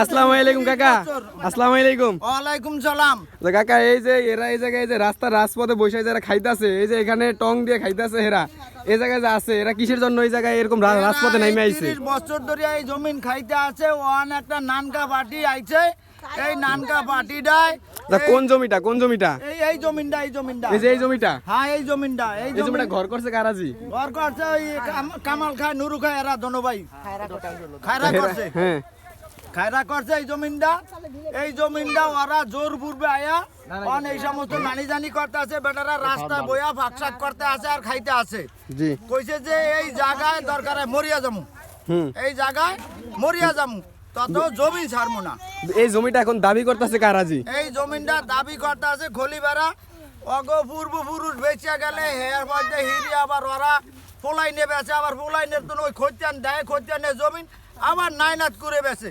আসসালামু আলাইকুম কাকা আসসালামু আলাইকুম। ওয়ালাইকুম সালাম। তো কাকা এই যে এরা এই জায়গায় যে রাস্তা রাজপথে বসে যারা খাইতাছে এই যে এখানে টং দিয়ে খাইতাছে এরা এই জায়গায় যে আছে এরা কিসের জন্য এই জায়গায় এরকম রাজপথে নেমে আইছে? বছর ধরে এই জমিন খাইতে আছে ওয়ান একটা নানকা বাটি আইছে এই নানকা তা কোন জমিটা কোন জমিটা? এই এই জমিনটা এই জমিনটা। এই যে এই জমিটা? হ্যাঁ এই জমিনটা এই এই জমিটা ঘর করছে কারাজি ঘর করছে ওই কামাল খায় নুরু খায় এরা দোনো ভাই। খায়রা করছে। হ্যাঁ। খায়রা করছে এই জমিনটা। এই জমিনটা ওরা জোর পূর্বে আয়া অন এই সমস্ত নানি জানি করতে আছে বেটারা রাস্তা বয়া ফাঁকশাক করতে আছে আর খাইতে আছে জি। কইছে যে এই জায়গায় দরকার মরিয়া যামু। হুম। এই জায়গায় মরিয়া যামু। তত জমি ছাড়বো না। এই জমিটা এখন দাবি করতেছে কারাজি এই জমিটা দাবি করতে আছে খলিবেড়া অগ পূর্বপুরুষ বেঁচে গেলে হেয়ার মধ্যে হিরি আবার ওরা পোলাই নেবে আছে আবার পোলাই নে ওই খতিয়ান দেয় খতিয়ানের জমিন আবার নাইনাত করে বেছে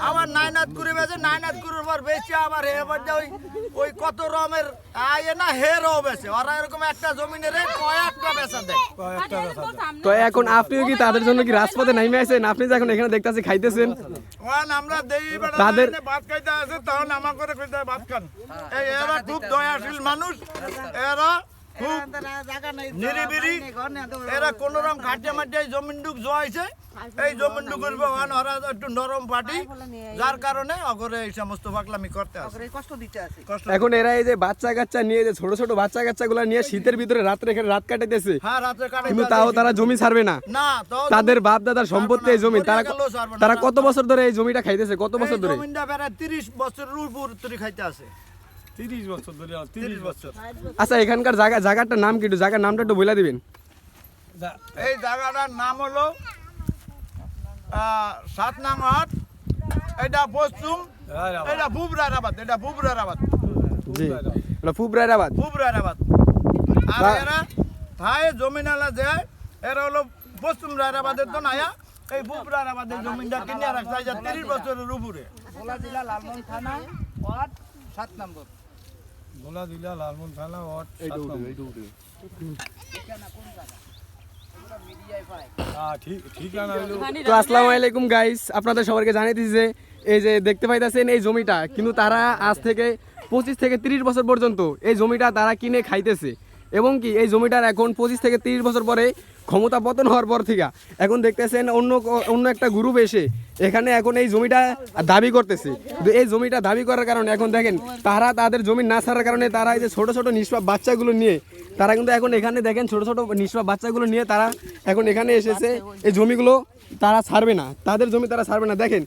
আবার নাইনাত করে বেছে নাইনাত করার পর বেচে আবার হেয়ার মধ্যে ওই ওই কত রকমের আয়ে না হে হেরও বেছে ওরা এরকম একটা জমিনের কয়েকটা বেচা দেয়। তো এখন আপনিও কি তাদের জন্য কি রাজপথে নেমে আছেন? আপনি যে এখন এখানে দেখতেছি খাইতেছেন। ওয়ান আমরা দেই তাদের- ভাত খাইতে আছে তখন আমা করে কইতে ভাত খান। এই এরা খুব দয়াশীল মানুষ। এরা খুব নিরিবিরি এরা কোন রকম খাটিয়া মাটিয়া জোয়াইছে। এই ওরা একটু নরম পাটি। যার কারণে অগরে এই সমস্ত পাগলামি করতে আছে কষ্ট দিতে আছে কষ্ট এখন এরা এই যে বাচ্চা কাচ্চা নিয়ে যে ছোট ছোট বাচ্চা কাচ্চা গুলা নিয়ে শীতের ভিতরে রাত্রে এখানে রাত কাটাইতেছে। হ্যাঁ রাতে কাটাইতে কিন্তু তাও তারা জমি ছাড়বে না। না তাদের বাপ দাদার সম্পত্তি এই জমি। তারা। তারা কত বছর ধরে এই জমিটা খাইতেছে? কত বছর ধরে? জমিনটা প্রায় তিরিশ বছরের উপর তুই খাইতে আছে তিরিশ বছর ধরে তিরিশ বছর। আচ্ছা এখানকার জায়গা জায়গাটার নাম কি একটু? জায়গার নামটা একটু বলে দিবেন। এই জায়গাটার নাম হলো সাত নাম হাট এটা পশ্চিম এটা পূব রায়রাবাদ এটা পূব রায়রাবাদ জি এটা ফুবরাইরাবাদ পূব আর এরা হায় জমিনালা যায় এরা হলো পশ্চিম রায়রাবাদের তো নায়া। এই পূব রায়রাবাদের জমিনটা কিনে রাখছে তিরিশ বছরের উপরে। জেলা লালমন থানা ওয়ার্ড সাত নম্বর। ভোলা দিলা লালমন থানা ওয়ার্ড তো আসসালামু আলাইকুম গাইস আপনাদের সবাইকে জানিয়ে দিচ্ছি যে এই যে দেখতে পাইতেছেন এই জমিটা কিন্তু তারা আজ থেকে পঁচিশ থেকে তিরিশ বছর পর্যন্ত এই জমিটা তারা কিনে খাইতেছে। এবং কি এই জমিটার এখন পঁচিশ থেকে তিরিশ বছর পরে ক্ষমতা পতন হওয়ার পর থেকে এখন দেখতেছেন অন্য অন্য একটা গ্রুপ এসে এখানে এখন এই জমিটা দাবি করতেছে। কিন্তু এই জমিটা দাবি করার কারণে এখন দেখেন, তারা তাদের জমি না ছাড়ার কারণে তারা এই যে ছোটো ছোটো নিষ্পাপ বাচ্চাগুলো নিয়ে, তারা কিন্তু এখন এখানে দেখেন ছোটো ছোটো নিষ্পাপ বাচ্চাগুলো নিয়ে তারা এখন এখানে এসেছে। এই জমিগুলো তারা ছাড়বে না, তাদের জমি তারা ছাড়বে না। দেখেন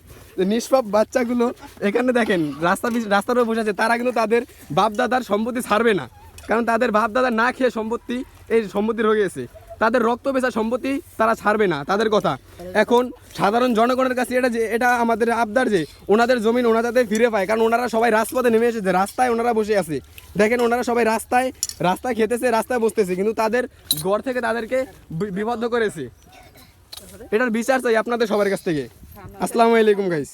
নিষ্পাপ বাচ্চাগুলো এখানে দেখেন, রাস্তা রাস্তার উপর বসে আছে, তারা কিন্তু তাদের বাপ দাদার সম্পত্তি ছাড়বে না। কারণ তাদের বাপ দাদা না খেয়ে সম্পত্তি, এই সম্পত্তি রয়ে গেছে। তাদের রক্ত পেশা সম্পত্তি তারা ছাড়বে না, তাদের কথা। এখন সাধারণ জনগণের কাছে এটা যে, এটা আমাদের আবদার যে, ওনাদের জমিন ওনারা যাতে ফিরে পায়। কারণ ওনারা সবাই রাজপথে নেমে এসেছে, রাস্তায় ওনারা বসে আছে। দেখেন, ওনারা সবাই রাস্তায় রাস্তায় খেতেছে, রাস্তায় বসতেছে, কিন্তু তাদের ঘর থেকে তাদেরকে বিবদ্ধ করেছে। এটার বিচার চাই আপনাদের সবার কাছ থেকে। আসসালামু আলাইকুম গাইস